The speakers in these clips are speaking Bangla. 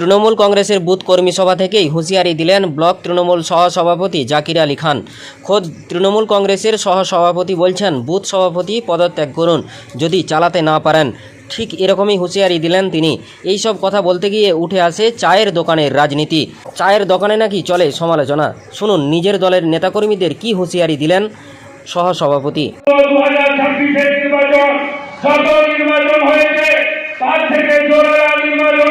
তৃণমূল কংগ্রেসের বুথ কর্মী সভা থেকেই হুঁশিয়ারি দিলেন ব্লক তৃণমূল সহসভাপতি জাকির আলী খান। খোদ তৃণমূল কংগ্রেসের সহসভাপতি বলছেন, বুথ সভাপতি পদত্যাগ করুন, যদি চালাতে না পারেন। ঠিক এরকমই হুঁশিয়ারি দিলেন তিনি। এই সব কথা বলতে গিয়ে উঠে আসে চায়ের দোকানের রাজনীতি। চায়ের দোকানে নাকি চলে সমালোচনা। শুনুন, নিজের দলের নেতাকর্মীদের কি হুঁশিয়ারি দিলেন সহসভাপতি। নির্বাচন হয়েছে, তার থেকে নির্বাচন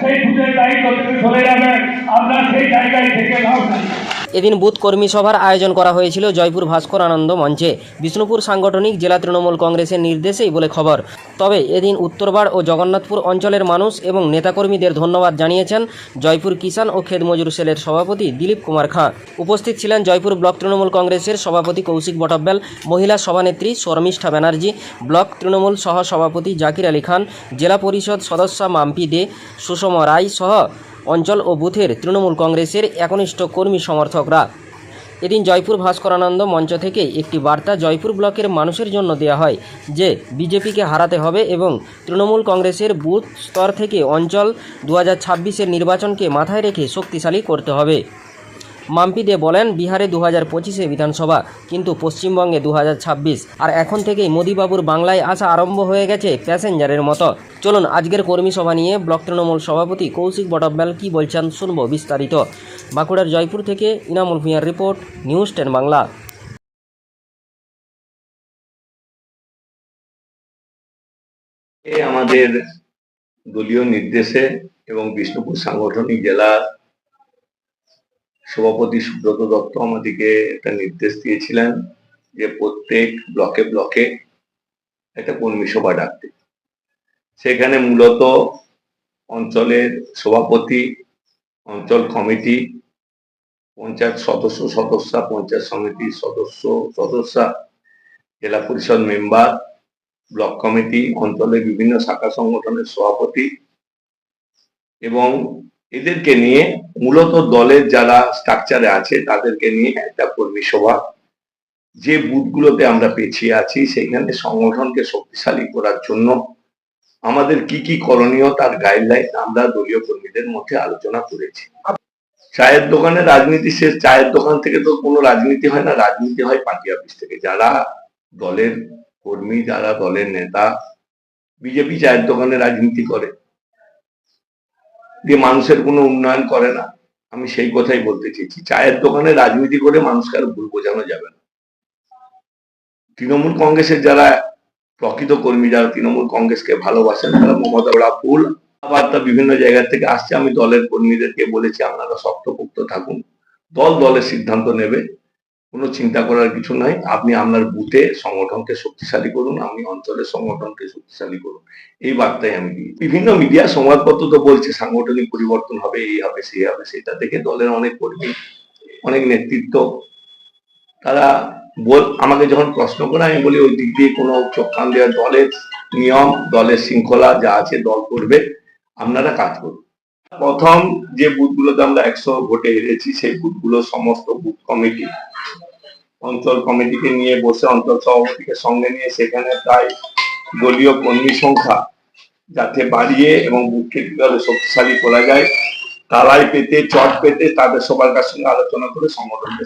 সেই বুথের দায়িত্ব চলে যাবেন আপনার সেই জায়গায় থেকে লাভ নাই। এদিন বুথ কর্মী সভার আয়োজন করা হয়েছিল জয়পুর ভাস্কর আনন্দ মঞ্চে। বিষ্ণুপুর সাংগঠনিক জেলা তৃণমূল কংগ্রেসের নির্দেশেই বলে খবর। তবে এদিন উত্তরবাড় ও জগন্নাথপুর অঞ্চলের মানুষ এবং নেতাকর্মীদের ধন্যবাদ জানিয়েছেন জয়পুর কিষাণ ও খেদ মজুর সেলের সভাপতি দিলীপ কুমার খাঁ। উপস্থিত ছিলেন জয়পুর ব্লক তৃণমূল কংগ্রেসের সভাপতি কৌশিক বটব্যাল, মহিলা সভানেত্রী শর্মিষ্ঠা ব্যানার্জি, ব্লক তৃণমূল সহ সভাপতি জাকির আলী খান, জেলা পরিষদ সদস্য মাম্পি দে, সুষম রায় সহ অঞ্চল ও বুথের তৃণমূল কংগ্রেসের একনিষ্ঠ কর্মী সমর্থকরা। এদিন জয়পুর ভাস্করানন্দ মঞ্চ থেকে একটি বার্তা জয়পুর ব্লকের মানুষের জন্য দেওয়া হয় যে, বিজেপিকে হারাতে হবে এবং তৃণমূল কংগ্রেসের বুথ স্তর থেকে অঞ্চল দু হাজার নির্বাচনকে মাথায় রেখে শক্তিশালী করতে হবে। মাম্পি দে বলেন, বিহারে দু হাজার পঁচিশে বিধানসভা, কিন্তু পশ্চিমবঙ্গে দু হাজার ছাব্বিশ। আর এখন থেকেই মোদিবাবুর বাংলায় আসা আরম্ভ হয়ে গেছে প্যাসেঞ্জারের মতো। চলুন, আজকের কর্মী সভা নিয়ে ব্লক তৃণমূল সভাপতি কৌশিক বটব্যাল কি বলছেন শুনব বিস্তারিত। বাঁকুড়ার জয়পুর থেকে ইনামুল ভূঁইয়ার রিপোর্ট, নিউজ টেন বাংলা। আমাদের দলীয় নির্দেশে এবং বিষ্ণুপুর সাংগঠনিক জেলা সভাপতি সুব্রত দত্ত আমাদেরকে একটা নির্দেশ দিয়েছিলেন যে প্রত্যেক ব্লকে ব্লকে একটা কর্মী সভা ডাকতে। সেখানে মূলত অঞ্চলের সভাপতি, অঞ্চল কমিটি, পঞ্চায়েত সদস্য সদস্যা, পঞ্চায়েত সমিতির সদস্য সদস্যা, জেলা পরিষদ মেম্বার, ব্লক কমিটি, অঞ্চলের বিভিন্ন শাখা সংগঠনের সভাপতি এবং এদেরকে নিয়ে মূলত দলের যারা স্ট্রাকচারে আছে, তাদেরকে নিয়ে একটা কর্মী সভা। যে বুথগুলোতে আমরা পেছিয়ে আছি সেখানে সংগঠনকে শক্তিশালী করার জন্য আমাদের কি কি করণীয় তার গাইডলাইন আমরা দলীয় কর্মীদের মধ্যে আলোচনা করেছি। চায়ের দোকানে রাজনীতি শেষ চায়ের দোকান থেকে তো কোনো রাজনীতি হয় না, রাজনীতি হয় পার্টি অফিস থেকে। যারা দলের কর্মী, যারা দলের নেতা, বিজেপি চায়ের দোকানে রাজনীতি করে। দিয়ে মানুষের কোনো উন্নয়ন করে না, আমি সেই কথাই বলতে চেয়েছি। চায়ের দোকানে রাজনীতি করে মানুষকে আর ভুল বোঝানো যাবে না। তৃণমূল কংগ্রেসের যারা প্রকৃত কর্মী, যারা তৃণমূল কংগ্রেসকে ভালোবাসেন, তারা মমতা ফুল বার্তা বিভিন্ন জায়গা থেকে আসছে। আমি দলের কর্মীদেরকে বলেছি, আপনারা শক্তপোক্ত থাকুন। দল দলের সিদ্ধান্ত নেবে। কোনো চিন্তা করার কিছু নাই। আপনি আপনার বুথে সংগঠনকে শক্তিশালী করুন, আপনি অঞ্চলের সংগঠনকে শক্তিশালী করুন। এই বার্তাই আমি দিই। বিভিন্ন মিডিয়া সংবাদপত্র তো বলছে, সাংগঠনিক পরিবর্তন হবে, এই হবে, সেই হবে, সেটা দেখে দলের অনেক কর্মী, অনেক নেতৃত্ব, তারা বল, আমাকে যখন প্রশ্ন করে, আমি বলি, ওই দিক দিয়ে কোনো চোখ কান দেওয়া দলের নিয়ম, দলের শৃঙ্খলা যা আছে, দল করবে, আপনারা কাজ করুন। প্রথম যে বুথগুলোতে আমরা একশো ভোটে হেরেছি, সেই বুথগুলো সমস্ত বুথ কমিটি, অঞ্চল কমিটিকে নিয়ে বসে, অঞ্চল সভাপতিকে সঙ্গে নিয়ে সেখানে প্রায় দলীয় কর্মী সংখ্যা যাতে বাড়িয়ে এবং বুথকে কীভাবে শক্তিশালী করা যায় তালাই পেতে, চট পেতে তাদের সবার কাছে আলোচনা করে সংগঠনকে